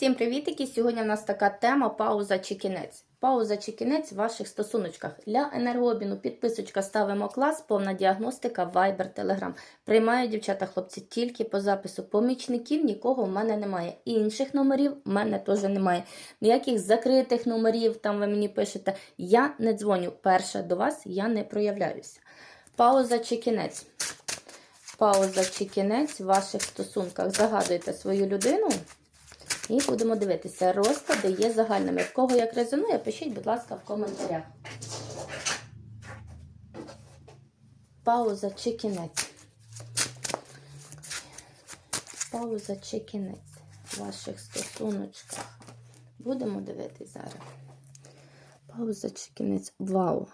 Всім привітики! Сьогодні в нас така тема пауза чи кінець. Пауза чи кінець в ваших стосуночках. Для енергообміну підписочка ставимо клас, повна діагностика, Viber, Telegram. Приймаю дівчата, хлопці, тільки по запису. Помічників нікого в мене немає. Інших номерів в мене теж немає. Ніяких закритих номерів, там ви мені пишете. Я не дзвоню. Перше до вас я не проявляюся. Пауза чи кінець. Пауза чи кінець в ваших стосунках. Загадуйте свою людину. І будемо дивитися. Розклади є загальними. В кого як резонує, пишіть, будь ласка, в коментарях. Пауза чи кінець. Пауза чи кінець в ваших стосуночках. Будемо дивитися зараз. Пауза чи кінець. Вау!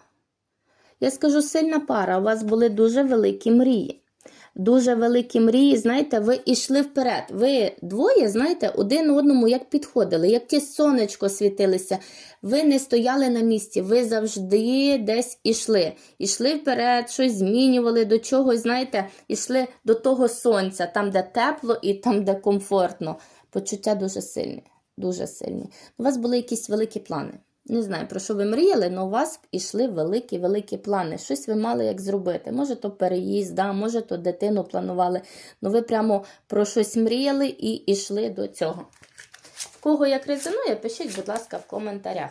Я скажу сильна пара. У вас були дуже великі мрії. Дуже великі мрії, знаєте, ви йшли вперед. Ви двоє, знаєте, один одному як підходили, як ті сонечко світилися. Ви не стояли на місці, ви завжди десь ішли. Ішли вперед, щось змінювали до чогось, знаєте, ішли до того сонця, там, де тепло і там, де комфортно. Почуття дуже сильні. Дуже сильні. У вас були якісь великі плани. Не знаю, про що ви мріяли, але у вас йшли великі-великі плани. Щось ви мали як зробити. Може, то переїзд, да, може, то дитину планували. Ну ви прямо про щось мріяли і йшли до цього. В кого як резонує, пишіть, будь ласка, в коментарях.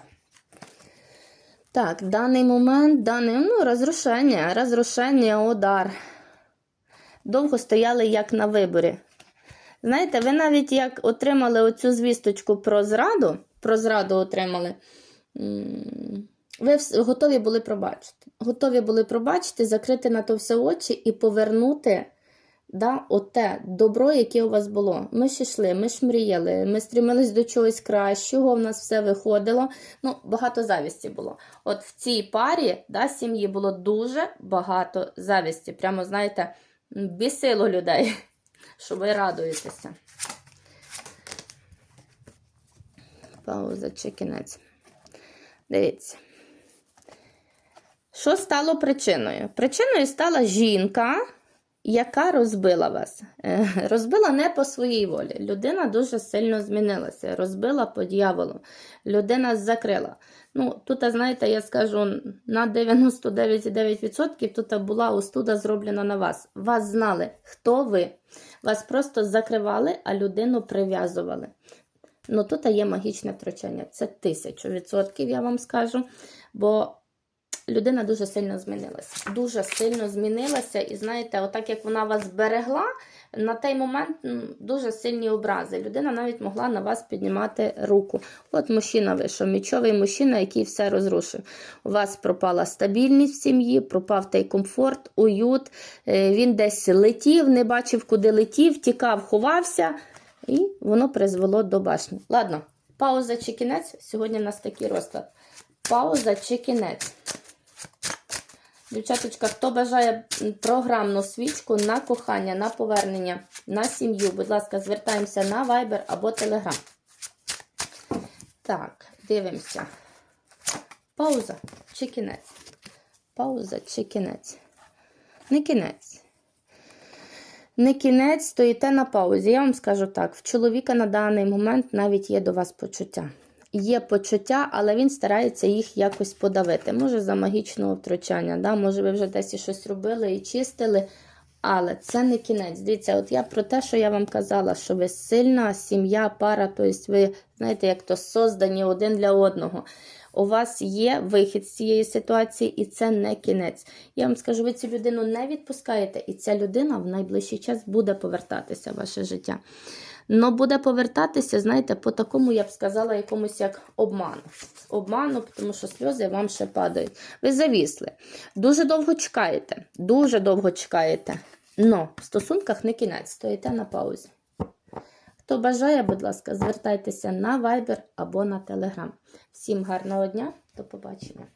Так, даний момент, даний, ну, розрушення, розрушення, удар. Довго стояли як на виборі. Знаєте, ви навіть як отримали оцю звісточку про зраду, про зраду отримали. Ви готові були пробачити. Готові були пробачити, закрити на то все очі і повернути да, оте добро, яке у вас було. Ми ж йшли, ми ж мріяли, ми стрімились до чогось кращого, в нас все виходило. Ну, багато завісті було. От в цій парі да, сім'ї було дуже багато завісті. Прямо, знаєте, бісило людей, що ви радуєтеся. Пауза чи кінець. Дивіться. Що стало причиною? Причиною стала жінка, яка розбила вас. Е, Розбила не по своїй волі. Людина дуже сильно змінилася. Розбила по дьяволу. Людина закрила. Ну, тут, знаєте, я скажу, на 99,9% тут була остуда зроблена на вас. Вас знали, хто ви. Вас просто закривали, а людину прив'язували. Ну, тут є магічне втручання. Це тисячу відсотків, я вам скажу. Бо людина дуже сильно змінилася. Дуже сильно змінилася. І знаєте, отак як вона вас берегла, на той момент дуже сильні образи. Людина навіть могла на вас піднімати руку. От мужчина вийшов, мічовий мужчина, який все розрушив. У вас пропала стабільність в сім'ї, пропав той комфорт, уют. Е, Він десь летів, не бачив, куди летів, тікав, ховався. І воно призвело до башні. Ладно, пауза чи кінець. Сьогодні у нас такий розклад. Пауза чи кінець. Дівчаточка, хто бажає програмну свічку на кохання, на повернення, на сім'ю, будь ласка, звертаємося на Viber або Telegram. Так, дивимося. Пауза чи кінець? Пауза чи кінець? Не кінець. Не кінець, стоїте на паузі. Я вам скажу так: в чоловіка на даний момент навіть є до вас почуття. Є почуття, але він старається їх якось подавити. Може, за магічного втручання, да? може, ви вже десь і щось робили і чистили. Але це не кінець. Дивіться, от я про те, що я вам казала, що ви сильна сім'я, пара, тобто ви, знаєте, як то создані один для одного. У вас є вихід з цієї ситуації, і це не кінець. Я вам скажу, ви цю людину не відпускаєте, і ця людина в найближчий час буде повертатися в ваше життя. Но буде повертатися, знаєте, по такому, я б сказала, якомусь як обману. Обману, тому що сльози вам ще падають. Ви завісли. Дуже довго чекаєте. Дуже довго чекаєте. Но в стосунках не кінець, стоїте на паузі. Хто бажає, будь ласка, звертайтеся на Viber або на Telegram. Всім гарного дня, до побачення.